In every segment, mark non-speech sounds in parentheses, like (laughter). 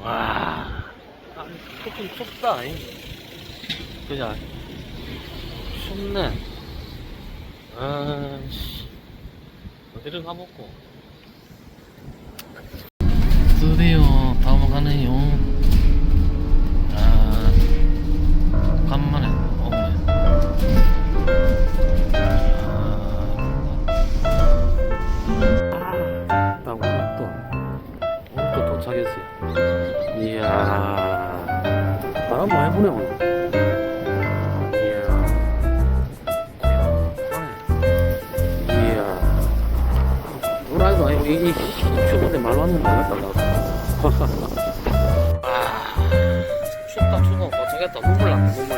와, 아니, 조금 춥다. 잉. 그냥 춥네. 아 씨, 어디를 가볼고? 드디어 다 먹가네요. 아, 간만에 또 도착했어요. 이야, 바람 많이 부네 오늘. 이, 이 말로 하는 거 모르겠다 나도. (laughs) 아, 춥다 추워 도착했다. 눈물 난다 눈물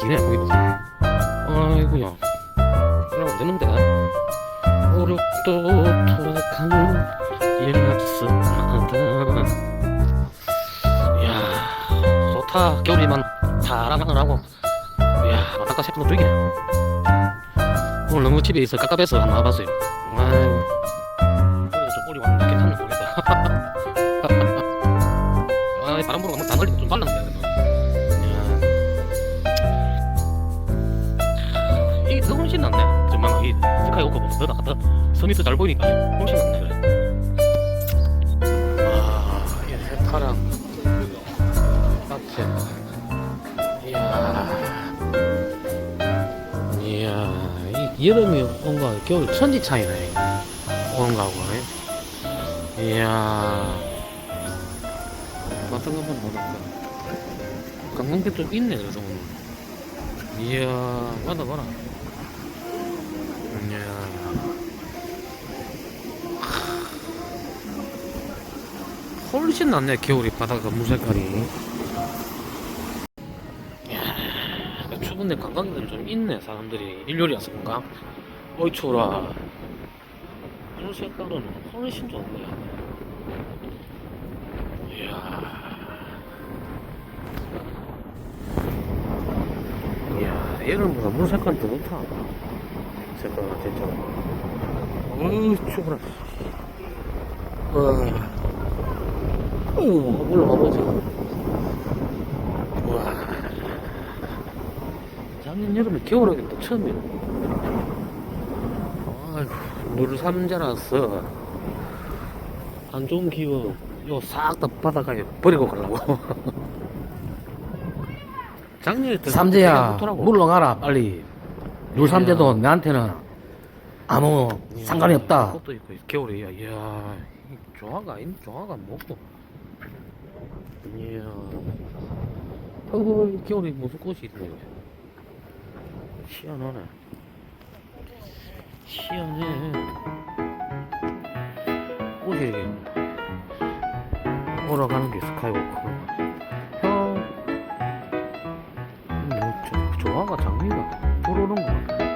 기네 거기 아이고야. 이러면 되는데. 어렵도 토락한 연락스마다 이야 좋다. 겨울이만 사랑하라고. 이야 바닷가 새끼 도 죽이네. 오늘 너무 집에 있어 깝깝해서 안 나와봤어요. 아이고. 그래서 좀 꼬리 왔는데 괜찮나 모르겠다. 아, 바람 불어 가면 다 널리 좀. 그 이 스카이 오커보다 더 낫다. 선이 더잘 보이니까 훨씬 낫네. 그래. 아, 이 해파랑 앞에. 이야. 이야, 이 여름이 온 거, 겨울 천지 차이네. 오는 거하고. 이야. 어떤 거 한번 보니까 관광객 좀 있네 그래도 오늘 이야 봐라 봐라 훨씬 낫네 겨울이 바다가 물 색깔이 이야 추운데 관광객들 좀 있네 사람들이 일요일이라서 그런가 어이 추워라 물 색깔은 훨씬 좋네 이야 이야, 여름보다 물 색깔이 더 좋다. 색깔 진짜. 어우, 추워라. 와. 어우, 올라가 보자. 와. 작년 여름에 겨울에 또 처음이야. 아이고, 물삼자라서 안 좋은 기운 요싹다 바닷가에 버리고 가려고. (laughs) 작년에 더 삼재야. 물러가라 빨리 물 삼재도 이야. 나한테는 아무 상관이 없다 있고 겨울에 이야, 이야 이 조화가 아닌 조화가 뭐고 이야 어허 겨울에 무슨 꽃이 있네 시원하네. 시원해. 꽃이 올라가는 게 스카이워크. 형 뭐, 저, 조화가 장미가 들어오는 거같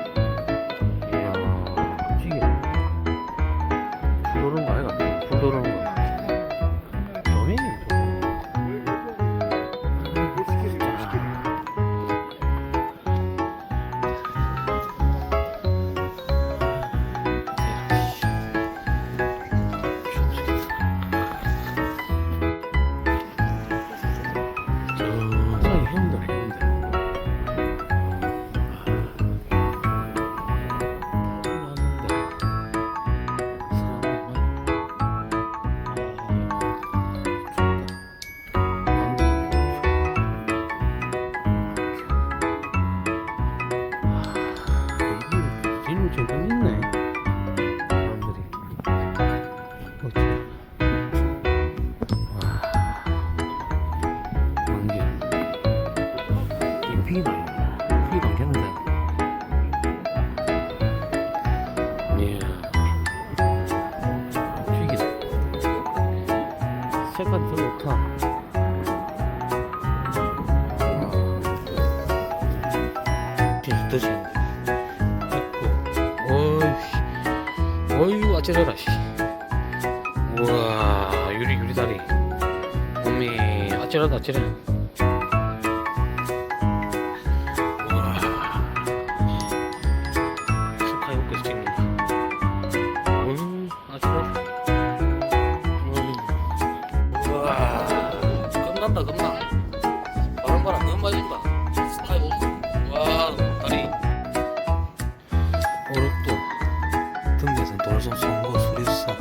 색깔이 되게 좋다. 드시, 있고, 어이, 어이, 아찔해라, 우와, 유리, 유리다리. 몸이 아찔하다, 아찔해. 겁난다, 겁나. 바람 바람 너무 맞은다. 스카이 호크. 와, 다리. 어렵도 등대선 돌선 송거 수리사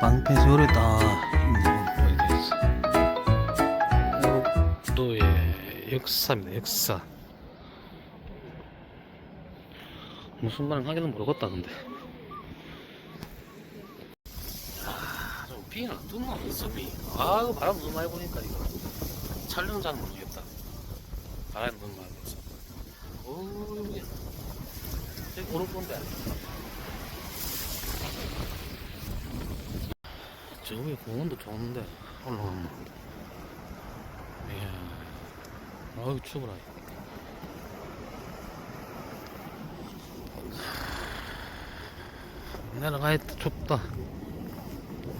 방패소를 다 오록도의 역사입니다. 역사. 무슨 말을 하기는 모르겠다 근데. 아, 좀 비는 안 뜨나 있어 비. 아, 이거 바람 너무 많이 부니까 이거 촬영자는 모르겠다. 바람이 너무 많이 불어서. 오, 이게 저기 오른건데. 저 위에 공원도 좋은데 올라가면. 이야, 아유 추워라. 내려가야 춥다.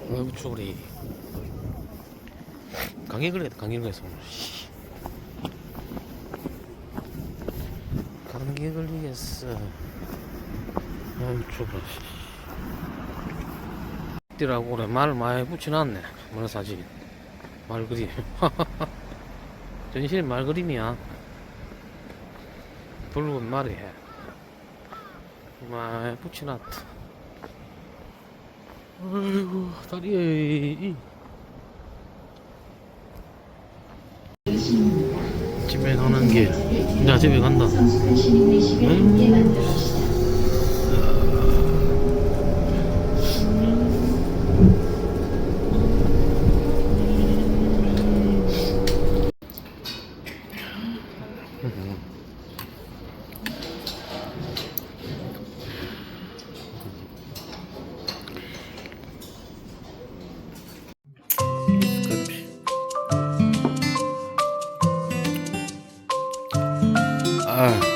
걸려서 오늘. 씨. 감기 걸리겠어. 추워라. 띠라고 그래 말 많이 붙여놨네. 뭐라 사진. 말 그림. (laughs) 전신 말 그림이야. 붉은 말이 해. 많이 붙여놨다. 아이고, 다리에. 집에 가는 길. 나 집에 간다. 음. 아,